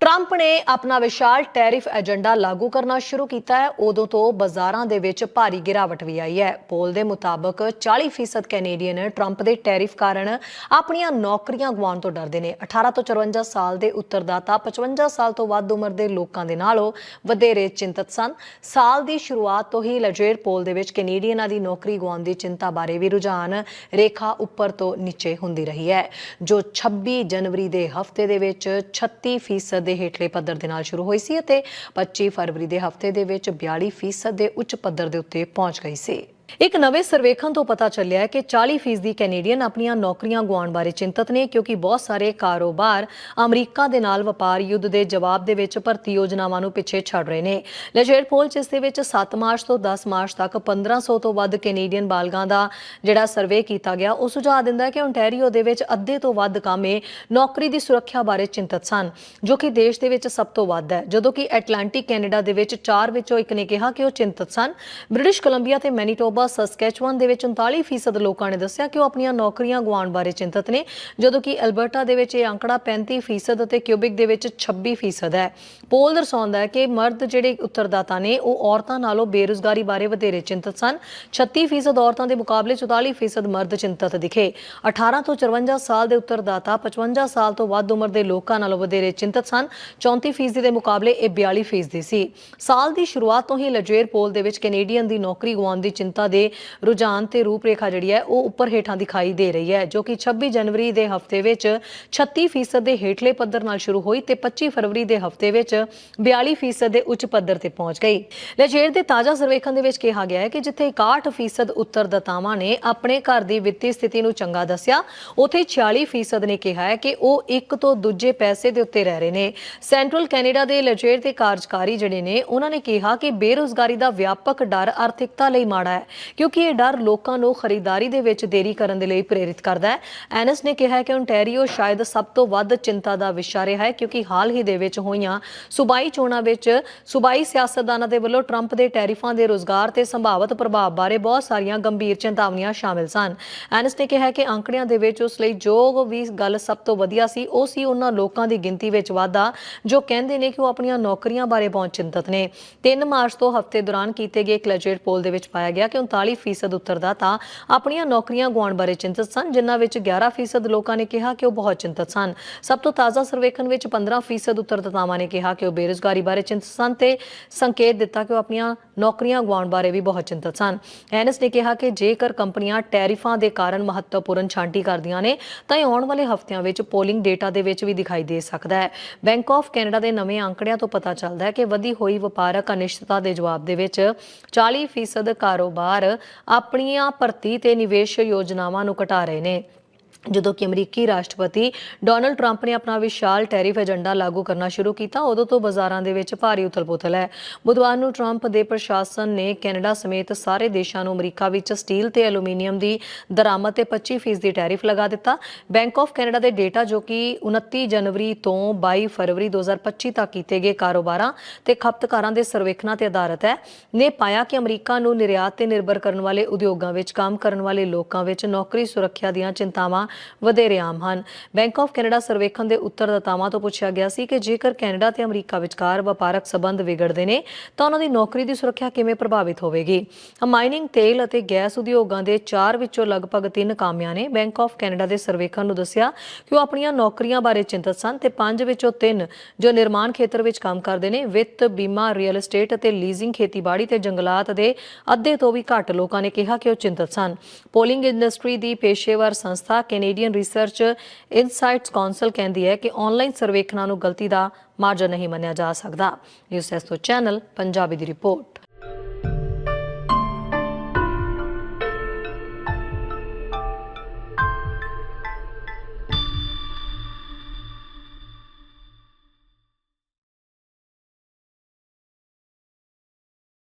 Trump ਨੇ ਆਪਣਾ ਵਿਸ਼ਾਲ tariff agenda ਲਾਗੂ ਕਰਨਾ ਸ਼ੁਰੂ ਕੀਤਾ ਹੈ। ਉਦੋਂ ਤੋਂ ਬਾਜ਼ਾਰਾਂ ਦੇ ਵਿੱਚ ਭਾਰੀ ਗਿਰਾਵਟ ਵੀ ਆਈ ਹੈ। ਪੋਲ ਦੇ ਮੁਤਾਬਕ 40% ਕੈਨੇਡੀਅਨ ਟਰੰਪ ਦੇ ਟੈਰਿਫ ਕਾਰਨ ਆਪਣੀਆਂ ਨੌਕਰੀਆਂ ਗਵਾਉਣ ਤੋਂ ਡਰਦੇ ਨੇ। 18 ਤੋਂ 54 ਸਾਲ ਦੇ ਉੱਤਰਦਾਤਾ 55 ਸਾਲ ਤੋਂ ਵੱਧ ਉਮਰ ਦੇ ਲੋਕਾਂ ਦੇ ਨਾਲੋਂ ਵਧੇਰੇ ਚਿੰਤਤ ਸਨ। ਸਾਲ ਦੀ ਸ਼ੁਰੂਆਤ ਤੋਂ ਹੀ ਲਜੇਰ ਪੋਲ ਦੇ ਵਿੱਚ ਕੈਨੇਡੀਅਨਾਂ ਦੀ ਨੌਕਰੀ ਗਵਾਉਣ ਦੀ ਚਿੰਤਾ ਬਾਰੇ ਵੀ ਰੁਝਾਨ ਰੇਖਾ ਉੱਪਰ ਤੋਂ ਨੀਚੇ ਹੁੰਦੀ ਰਹੀ ਹੈ। ਜੋ 26 ਜਨਵਰੀ ਦੇ ਹਫ਼ਤੇ ਦੇ ਵਿੱਚ 36% ਦੇ ਹੇਠਲੇ ਪੱਧਰ ਦੇ ਨਾਲ ਸ਼ੁਰੂ ਹੋਈ ਸੀ ਅਤੇ 25 ਫਰਵਰੀ ਦੇ ਹਫ਼ਤੇ ਦੇ ਵਿੱਚ 42% ਦੇ ਉੱਚ ਪੱਧਰ ਦੇ ਉੱਤੇ ਪਹੁੰਚ ਗਈ ਸੀ। ਇੱਕ ਨਵੇਂ ਸਰਵੇਖਣ ਤੋਂ ਪਤਾ ਚੱਲਿਆ ਹੈ ਕਿ 40% ਕੈਨੇਡੀਅਨ ਆਪਣੀਆਂ ਨੌਕਰੀਆਂ ਗਵਾਉਣ ਬਾਰੇ ਚਿੰਤਤ ਨੇ, ਕਿਉਂਕਿ ਬਹੁਤ ਸਾਰੇ ਕਾਰੋਬਾਰ ਅਮਰੀਕਾ ਦੇ ਨਾਲ ਵਪਾਰ ਯੁੱਧ ਦੇ ਜਵਾਬ ਦੇ ਵਿੱਚ ਭਰਤੀ ਯੋਜਨਾਵਾਂ ਨੂੰ ਪਿੱਛੇ ਛੱਡ ਰਹੇ ਨੇ। ਲਜੇਰ ਪੋਲ ਜਿਸ ਦੇ ਵਿੱਚ 7 ਮਾਰਚ ਤੋਂ 10 ਮਾਰਚ ਤੱਕ 1500 ਤੋਂ ਵੱਧ ਕੈਨੇਡੀਅਨ ਬਾਲਗਾਂ ਦਾ ਜਿਹੜਾ ਸਰਵੇ ਕੀਤਾ ਗਿਆ, ਉਹ ਸੁਝਾਅ ਦਿੰਦਾ ਹੈ ਕਿ ਓਨਟਾਰੀਓ ਦੇ ਵਿੱਚ ਅੱਧੇ ਤੋਂ ਵੱਧ ਕਾਮੇ ਨੌਕਰੀ ਦੀ ਸੁਰੱਖਿਆ ਬਾਰੇ ਚਿੰਤਤ ਸਨ, ਜੋ ਕਿ ਦੇਸ਼ ਦੇ ਵਿੱਚ ਸਭ ਤੋਂ ਵੱਧ ਹੈ। ਜਦੋਂ ਕਿ ਐਟਲਾਂਟਿਕ ਕੈਨੇਡਾ ਦੇ ਵਿੱਚ 4 ਵਿੱਚੋਂ ਇੱਕ ਨੇ ਕਿਹਾ ਕਿ ਉਹ ਚਿੰਤਤ ਸਨ। ਬ੍ਰਿਟਿਸ਼ ਕੋਲੰਬੀਆ ਤੇ ਮੈਨੀਟੋਬਾ ਸਸਕੈਚੁਅਨ ਦੇ ਵਿੱਚ 39% ਲੋਕਾਂ ਨੇ ਦੱਸਿਆ ਕਿ ਉਹ ਆਪਣੀਆਂ ਨੌਕਰੀਆਂ ਗਵਾਉਣ ਬਾਰੇ ਚਿੰਤਤ ਨੇ, ਜਦੋਂ ਕਿ ਅਲਬਰਟਾ ਦੇ ਵਿੱਚ ਇਹ ਅੰਕੜਾ 35% ਅਤੇ ਕਿਊਬਿਕ ਦੇ ਵਿੱਚ 26% ਹੈ। ਪੋਲ ਦਰਸਾਉਂਦਾ ਹੈ ਕਿ ਮਰਦ ਜਿਹੜੇ ਉੱਤਰਦਾਤਾ ਨੇ, ਉਹ ਔਰਤਾਂ ਨਾਲੋਂ ਬੇਰੁਜ਼ਗਾਰੀ ਬਾਰੇ ਵਧੇਰੇ ਚਿੰਤਤ ਸਨ। 36% ਔਰਤਾਂ ਦੇ ਮੁਕਾਬਲੇ 44% ਮਰਦ ਚਿੰਤਤ ਦਿਖੇ। 18 ਤੋਂ 54 ਸਾਲ ਦੇ ਉੱਤਰਦਾਤਾ 55 ਸਾਲ ਤੋਂ ਵੱਧ ਉਮਰ ਦੇ ਲੋਕਾਂ ਨਾਲੋਂ ਵਧੇਰੇ ਚਿੰਤਤ ਸਨ। 34% ਦੇ ਮੁਕਾਬਲੇ ਇਹ 42% ਸੀ। ਸਾਲ ਦੀ ਸ਼ੁਰੂਆਤ ਤੋਂ ਹੀ ਲਜੇਰ ਪੋਲ ਦੇ ਵਿੱਚ ਕੈਨੇਡੀਅਨ ਦੀ ਨੌਕਰੀ ਗਵਾਉਣ ਦੀ ਚਿੰਤਾ ਦੇ ਰੁਝਾਨ ਤੇ ਰੂਪ ਰੇਖਾ ਜਿਹੜੀ ਹੈ ਉਹ ਉੱਪਰ ਹੇਠਾਂ ਦਿਖਾਈ ਦੇ ਰਹੀ ਹੈ, ਜੋ ਕਿ 26 ਜਨਵਰੀ ਦੇ ਹਫ਼ਤੇ ਵਿੱਚ 36% ਦੇ ਹੇਠਲੇ ਪੱਧਰ ਨਾਲ ਸ਼ੁਰੂ ਹੋਈ ਤੇ 25 ਫਰਵਰੀ ਦੇ ਹਫ਼ਤੇ ਵਿੱਚ 42% ਦੇ ਉੱਚ ਪੱਧਰ ਤੇ ਪਹੁੰਚ ਗਈ। ਲਜੇਰ ਦੇ ਤਾਜ਼ਾ ਸਰਵੇਖਣ ਦੇ ਵਿੱਚ ਕਿਹਾ ਗਿਆ ਹੈ ਕਿ ਜਿੱਥੇ 61% ਉੱਤਰਦਾਤਾਵਾਂ ਨੇ ਆਪਣੇ ਘਰ ਦੀ ਵਿੱਤੀ ਸਥਿਤੀ ਨੂੰ ਚੰਗਾ ਦੱਸਿਆ, ਉਥੇ 46% ਨੇ ਕਿਹਾ ਹੈ ਕਿ ਉਹ ਇੱਕ ਤੋਂ ਦੂਜੇ ਪੈਸੇ ਦੇ ਉੱਤੇ ਰਹਿ ਰਹੇ ਨੇ। ਸੈਂਟਰਲ ਕੈਨੇਡਾ ਦੇ ਲਜੇਰ ਦੇ ਕਾਰਜਕਾਰੀ ਜਿਹੜੇ ਨੇ, ਉਹਨਾਂ ਨੇ ਕਿਹਾ ਕਿ ਬੇਰੋਜ਼ਗਾਰੀ ਦਾ ਵਿਆਪਕ ਡਰ ਆਰਥਿਕਤਾ ਲਈ ਮਾੜਾ ਹੈ। ਕਿਉਂਕਿ ਇਹ ਡਰ ਲੋਕਾਂ ਨੂੰ ਖਰੀਦਦਾਰੀ ਦੇ ਵਿੱਚ ਦੇਰੀ ਕਰਨ ਦੇ ਲਈ ਪ੍ਰੇਰਿਤ ਕਰਦਾ ਹੈ। ਐਨਐਸ ਨੇ ਕਿਹਾ ਕਿ ਓਨਟਾਰੀਓ ਸ਼ਾਇਦ ਸਭ ਤੋਂ ਵੱਧ ਚਿੰਤਾ ਦਾ ਵਿਸ਼ਾ ਰਿਹਾ ਹੈ ਕਿਉਂਕਿ ਹਾਲ ਹੀ ਦੇ ਵਿੱਚ ਹੋਈਆਂ ਸੂਬਾਈ ਚੋਣਾਂ ਵਿੱਚ ਸੂਬਾਈ ਸਿਆਸਤਦਾਨਾਂ ਦੇ ਵੱਲੋਂ ਟਰੰਪ ਦੇ ਟੈਰਿਫਾਂ ਦੇ ਰੋਜ਼ਗਾਰ ਤੇ ਸੰਭਾਵਿਤ ਪ੍ਰਭਾਵ ਬਾਰੇ ਬਹੁਤ ਸਾਰੀਆਂ ਗੰਭੀਰ ਚੇਤਾਵਨੀਆਂ ਸ਼ਾਮਿਲ ਸਨ। ਐਨਐਸ ਨੇ ਕਿਹਾ ਕਿ ਅੰਕੜਿਆਂ ਦੇ ਵਿੱਚ ਉਸ ਲਈ ਜੋ ਵੀ ਗੱਲ ਸਭ ਤੋਂ ਵਧੀਆ ਸੀ, ਉਹ ਸੀ ਉਹਨਾਂ ਲੋਕਾਂ ਦੀ ਗਿਣਤੀ ਵਿੱਚ ਵਾਧਾ, ਜੋ ਕਹਿੰਦੇ ਨੇ ਕਿ ਉਹ ਆਪਣੀਆਂ ਨੌਕਰੀਆਂ ਬਾਰੇ ਬਹੁਤ ਚਿੰਤਤ ਨੇ। 3 ਮਾਰਚ ਤੋਂ ਹਫ਼ਤੇ ਦੌਰਾਨ ਕੀਤੇ ਗਏ ਕਲੇਜਰ ਪੋਲ ਦੇ ਵਿੱਚ ਪਾਇਆ ਗਿਆ ਕਿ 39% ਉੱਤਰਦਾਤਾ ਆਪਣੀਆਂ ਨੌਕਰੀਆਂ ਗਵਾਉਣ ਬਾਰੇ ਚਿੰਤਤ ਸਨ, ਜਿਨ੍ਹਾਂ ਵਿੱਚ 11% ਲੋਕਾਂ ਨੇ ਕਿਹਾ ਕਿ ਉਹ ਬਹੁਤ ਚਿੰਤਤ ਸਨ। ਸਭ ਤੋਂ ਤਾਜ਼ਾ ਸਰਵੇਖਣ ਵਿੱਚ 15% ਉੱਤਰਦਾਤਾਵਾਂ ਨੇ ਕਿਹਾ ਕਿ ਉਹ ਬੇਰੁਜ਼ਗਾਰੀ ਬਾਰੇ ਚਿੰਤਤ ਸਨ ਤੇ ਸੰਕੇਤ ਦਿੱਤਾ ਕਿ ਉਹ ਆਪਣੀਆਂ ਨੌਕਰੀਆਂ ਗਵਾਉਣ ਬਾਰੇ ਵੀ ਬਹੁਤ ਚਿੰਤਤ ਸਨ। ਐਨਐਸ ਨੇ ਕਿਹਾ ਕਿ ਜੇਕਰ ਕੰਪਨੀਆਂ ਟੈਰਿਫਾਂ ਦੇ ਕਾਰਨ ਮਹੱਤਵਪੂਰਨ ਛਾਂਟੀ ਕਰਦੀਆਂ ਨੇ, ਤਾਂ ਇਹ ਆਉਣ ਵਾਲੇ ਹਫ਼ਤਿਆਂ ਵਿੱਚ ਪੋਲਿੰਗ ਡੇਟਾ ਦੇ ਵਿੱਚ ਵੀ ਦਿਖਾਈ ਦੇ ਸਕਦਾ ਹੈ। ਬੈਂਕ ਆਫ ਕੈਨੇਡਾ ਦੇ ਨਵੇਂ ਅੰਕੜਿਆਂ ਤੋਂ ਪਤਾ ਚੱਲਦਾ ਹੈ ਕਿ ਵਧੀ ਹੋਈ ਵਪਾਰਕ ਅਨਿਸ਼ਚਿਤਤਾ ਦੇ ਜਵਾਬ ਦੇ ਵਿੱਚ 40% ਕਾਰੋਬਾਰ ਆਪਣੀਆਂ ਭਰਤੀ ਤੇ ਨਿਵੇਸ਼ ਯੋਜਨਾਵਾਂ ਨੂੰ ਘਟਾ ਰਹੇ ਨੇ। ਜਦੋਂ ਕਿ ਅਮਰੀਕੀ ਰਾਸ਼ਟਰਪਤੀ ਡੋਨਲਡ ਟਰੰਪ ਨੇ ਆਪਣਾ ਵਿਸ਼ਾਲ ਟੈਰਿਫ ਏਜੰਡਾ ਲਾਗੂ ਕਰਨਾ ਸ਼ੁਰੂ ਕੀਤਾ, ਉਦੋਂ ਤੋਂ ਬਾਜ਼ਾਰਾਂ ਦੇ ਵਿੱਚ ਭਾਰੀ ਉਥਲ-ਪੁਥਲ ਹੈ। ਬੁੱਧਵਾਰ ਨੂੰ ਟਰੰਪ ਦੇ ਪ੍ਰਸ਼ਾਸਨ ਨੇ ਕੈਨੇਡਾ ਸਮੇਤ ਸਾਰੇ ਦੇਸ਼ਾਂ ਨੂੰ ਅਮਰੀਕਾ ਵਿੱਚ ਸਟੀਲ ਤੇ ਐਲੂਮੀਨੀਅਮ ਦੀ ਦਰਾਮਦ ਤੇ 25% ਦੀ ਟੈਰਿਫ ਲਗਾ ਦਿੱਤਾ। ਬੈਂਕ ਆਫ ਕੈਨੇਡਾ ਦੇ ਡੇਟਾ ਜੋ ਕਿ 29 ਜਨਵਰੀ ਤੋਂ 22 ਫਰਵਰੀ 2025 ਤੱਕ ਕੀਤੇ ਗਏ ਕਾਰੋਬਾਰਾਂ ਤੇ ਖਪਤਕਾਰਾਂ ਦੇ ਸਰਵੇਖਣਾਂ ਤੇ ਆਧਾਰਿਤ ਹੈ, ਨੇ ਪਾਇਆ ਕਿ ਅਮਰੀਕਾ ਨੂੰ ਨਿਰਯਾਤ ਤੇ ਨਿਰਭਰ ਕਰਨ ਵਾਲੇ ਉਦਯੋਗਾਂ ਵਿੱਚ, ਕੰਮ ਕਰਨ ਵਾਲੇ ਲੋਕਾਂ ਵਿੱਚ ਨੌਕਰੀ ਸੁਰੱਖਿਆ ਦੀਆਂ ਚਿੰਤਾਵਾਂ ਵਧੇਰੇ ਆਮ ਹਨ। ਬੈਂਕ ਆਫ ਕੈਨੇਡਾ ਸਰਵੇਖਣ ਦੇ ਉੱਤਰਦਾਤਾਵਾਂ ਤੋਂ ਪੁੱਛਿਆ ਗਿਆ ਸੀ ਕਿ ਜੇਕਰ ਕੈਨੇਡਾ ਤੇ ਅਮਰੀਕਾ ਵਿਚਕਾਰ ਵਪਾਰਕ ਸਬੰਧ ਵਿਗੜਦੇ ਨੇ, ਤਾਂ ਉਹਨਾਂ ਦੀ ਨੌਕਰੀ ਦੀ ਸੁਰੱਖਿਆ ਕਿਵੇਂ ਪ੍ਰਭਾਵਿਤ ਹੋਵੇਗੀ? ਮਾਈਨਿੰਗ ਤੇਲ ਅਤੇ ਗੈਸ ਉਦਯੋਗਾਂ ਦੇ 4 ਵਿੱਚੋਂ ਲਗਭਗ 3 ਕਾਮਿਆਂ ਨੇ ਬੈਂਕ ਆਫ ਕੈਨੇਡਾ ਦੇ ਸਰਵੇਖਣ ਨੂੰ ਦੱਸਿਆ ਕਿ ਉਹ ਆਪਣੀਆਂ ਨੌਕਰੀਆਂ ਬਾਰੇ ਚਿੰਤਤ ਸਨ ਤੇ 5 ਵਿੱਚੋਂ 3 ਜੋ ਨਿਰਮਾਣ ਖੇਤਰ ਵਿੱਚ ਕੰਮ ਕਰਦੇ ਨੇ, ਵਿੱਤ, ਬੀਮਾ ਰੀਅਲ ਏਸਟੇਟ ਅਤੇ ਲੀਜ਼ਿੰਗ ਖੇਤੀਬਾੜੀ ਤੇ ਜੰਗਲਾਤ ਦੇ ਅੱਧੇ ਤੋਂ ਵੀ ਘੱਟ ਲੋਕਾਂ ਨੇ ਕਿਹਾ ਕਿ ਉਹ ਚਿੰਤਤ ਸਨ। ਪੋਲਿੰਗ ਇੰਡਸਟਰੀ ਦੀ ਪੇਸ਼ੇਵਰ ਸੰਸਥਾ ਕੈਨੇਡੀਅਨ ਰਿਸਰਚ ਇਨਸਾਈਟਸ ਕਾਉਂਸਲ ਕਹਿੰਦੀ ਹੈ ਕਿ ਆਨਲਾਈਨ ਸਰਵੇਖਣਾਂ ਨੂੰ ਗਲਤੀ ਦਾ ਮਾਰਜਨ ਨਹੀਂ ਮੰਨਿਆ ਜਾ ਸਕਦਾ। ਨਿਊਜ਼ ਐਸੋ ਚੈਨਲ, ਪੰਜਾਬੀ ਦੀ ਰਿਪੋਰਟ।